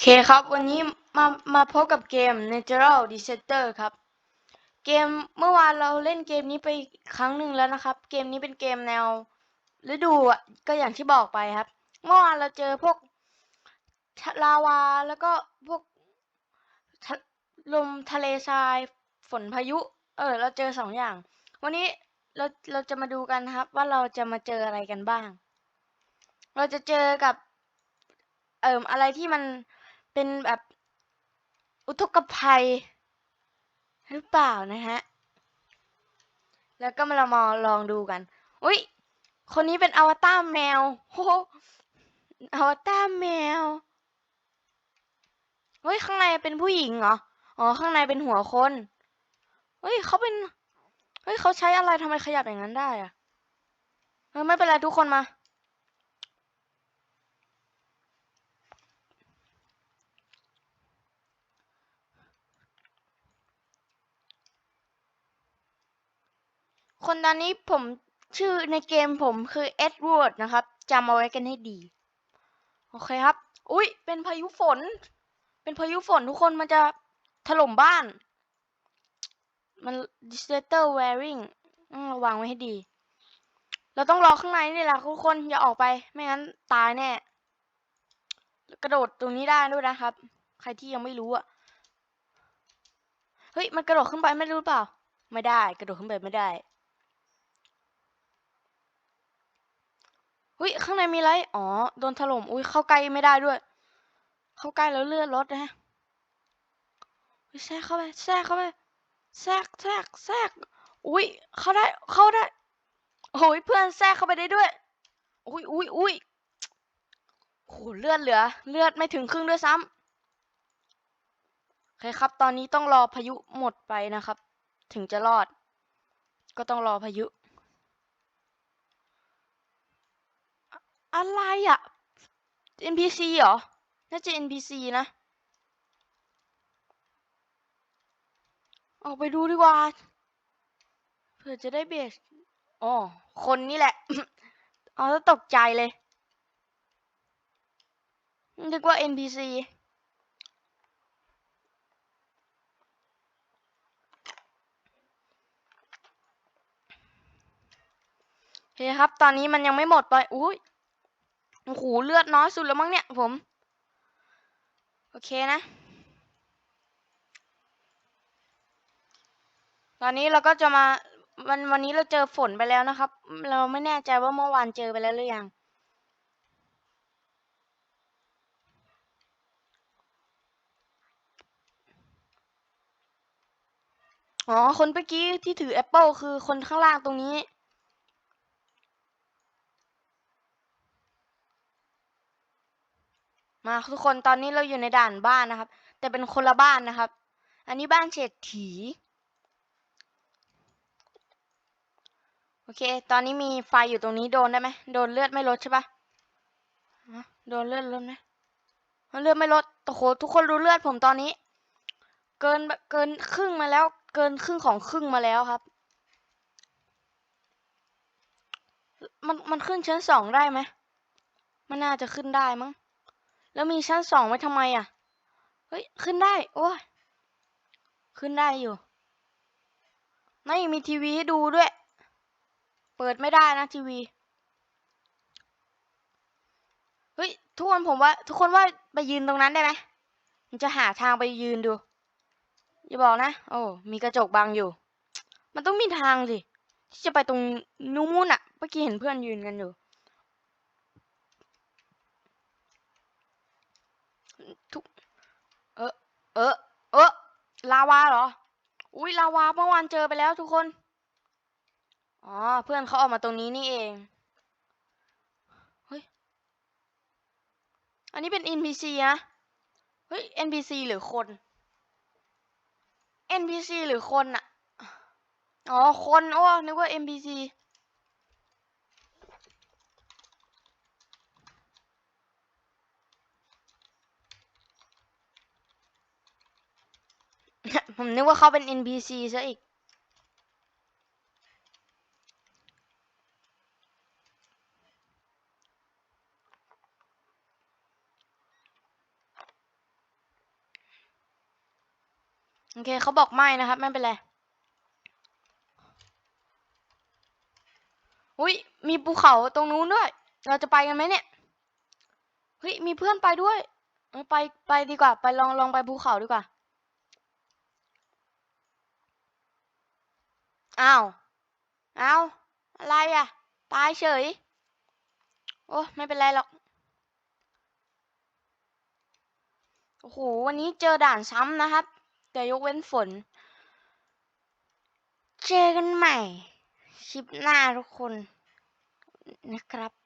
เคครับ วันนี้มามาพบกับเกม Natural Disaster ครับ เกมเมื่อวานเราเล่นเกมนี้ไปครั้งหนึ่งแล้วนะครับ เกมนี้เป็นเกมแนวฤดูอะก็อย่างที่บอกไปครับ เมื่อวานเราเจอพวกลาวาแล้วก็พวกลมทะเลทรายฝนพายุ เออ เราเจอสองอย่าง วันนี้เราเราจะมาดูกันครับ ว่าเราจะมาเจออะไรกันบ้าง เราจะเจอกับเอ่มอะไรที่มัน เป็นแบบอุทกภัย หรือเปล่านะฮะ แล้วก็มาเรามาลองดูกัน อุ้ยคนนี้เป็นอวตารแมวโอ้โหอวตารแมวเฮ้ยข้างในเป็นผู้หญิงเหรอ อ๋อข้างในเป็นหัวคน เฮ้ยเขาเป็น เฮ้ยเขาใช้อะไรทำไมขยับอย่างนั้นได้อะเออไม่เป็นไรทุกคนมา คนตอนนี้ผมชื่อในเกมผมคือเอ็ดเวิร์ดนะครับจำเอาไว้กันให้ดี โอเคครับ อุ้ยเป็นพายุฝน เป็นพายุฝนทุกคนมันจะถล่มบ้าน มัน disaster wearing ระวังไว้ให้ดี เราต้องรอข้างในนี่แหละทุกคนอย่าออกไป ไม่งั้นตายแน่ กระโดดตรงนี้ได้ด้วยนะครับ ใครที่ยังไม่รู้อะเฮ้ย มันกระโดดขึ้นไปไม่รู้เปล่า ไม่ได้ กระโดดขึ้นไปไม่ได้ อุ้ยข้างในมีอะไรอ๋อโดนถล่มอุ้ยเข้าใกล้ไม่ได้ด้วย เข้าใกล้แล้วเลือดลดนะฮะอุ๊ยแทรกเข้าไปแทรกเข้าไปแทรกแทรกแทรกอุ้ยเข้าได้เข้าได้โอ้ยเพื่อนแทรกเข้าไปได้ด้วยอุ้ยอุ้ยอุ้ยโหเลือดเหลือ เลือดไม่ถึงครึ่งด้วยซ้ำโอเคครับ ตอนนี้ต้องรอพายุหมดไปนะครับ ถึงจะรอด ก็ต้องรอพายุ อะไรอะ NPC เหรอ น่าจะ NPC นะ ออกไปดูดีกว่า เผื่อจะได้เบสอ๋อ คนนี่แหละ อ๋อตกใจเลย นึกว่า NPC โอเคครับ ตอนนี้มันยังไม่หมดไป อุ้ย โอ้โหเลือดน้อยสุดแล้วมั้งเนี่ยผม โอเคนะ ตอนนี้เราก็จะมาวันวันนี้เราเจอฝนไปแล้วนะครับ เราไม่แน่ใจว่าเมื่อวานเจอไปแล้วหรือยังอ๋อ คนเมื่อกี้ที่ถือแอปเปิลคือคนข้างล่างตรงนี้ มาทุกคนตอนนี้เราอยู่ในด่านบ้านนะครับ แต่เป็นคนละบ้านนะครับ อันนี้บ้านเศรษฐีโอเค ตอนนี้มีไฟอยู่ตรงนี้โดนได้ไหมโดนเลือดไม่ลดใช่ปะฮะโดนเลือดลดไหมเลือดไม่ลดโอ้โหทุกคนรู้เลือดผมตอนนี้ เกินเกินครึ่งมาแล้ว เกินครึ่งของครึ่งมาแล้วครับ มันมันขึ้นชั้นสองได้ไหมมันน่าจะขึ้นได้มั้ง แล้วมีชั้นสองไว้ทำไมอะ เฮ้ย ขึ้นได้ โอ้ย ขึ้นได้อยู่ไม่มีทีวีให้ดูด้วย เปิดไม่ได้นะทีวี เฮ้ย ทุกคนผมว่า ทุกคนว่าไปยืนตรงนั้นได้ไหมมันจะหาทางไปยืนดู อย่าบอกนะ โอ้ มีกระจกบังอยู่ มันต้องมีทางสิ ที่จะไปตรงนู้นอะเมื่อกี้เห็นเพื่อนยืนกันอยู่ ทุก เออ เออ เออ ลาวาเหรอ อุ้ยลาวาเมื่อวานเจอไปแล้วทุกคน อ๋อ เพื่อนเขาออกมาตรงนี้นี่เอง เฮ้ย อันนี้เป็น NPC นะ เฮ้ย NPC หรือคน NPC หรือคนอะอ๋อ คน โอ้ นึกว่า NPC ผมนึกว่าเขาเป็น NPC ซะอีก โอเคเขาบอกไม่นะครับ ไม่เป็นไร อุ้ยมีภูเขาตรงนู้นด้วย เราจะไปกันไหมเนี่ย เฮ้ย มีเพื่อนไปด้วย ไป ไปดีกว่า ไปลองลองไปภูเขาดีกว่า อ้าว อ้าว อะไรอะ ตายเฉย โอ้ไม่เป็นไรหรอก โอ้โห วันนี้เจอด่านซ้ำนะครับแต่ยกเว้นฝน เจอกันใหม่คลิปหน้าทุกคนนะครับ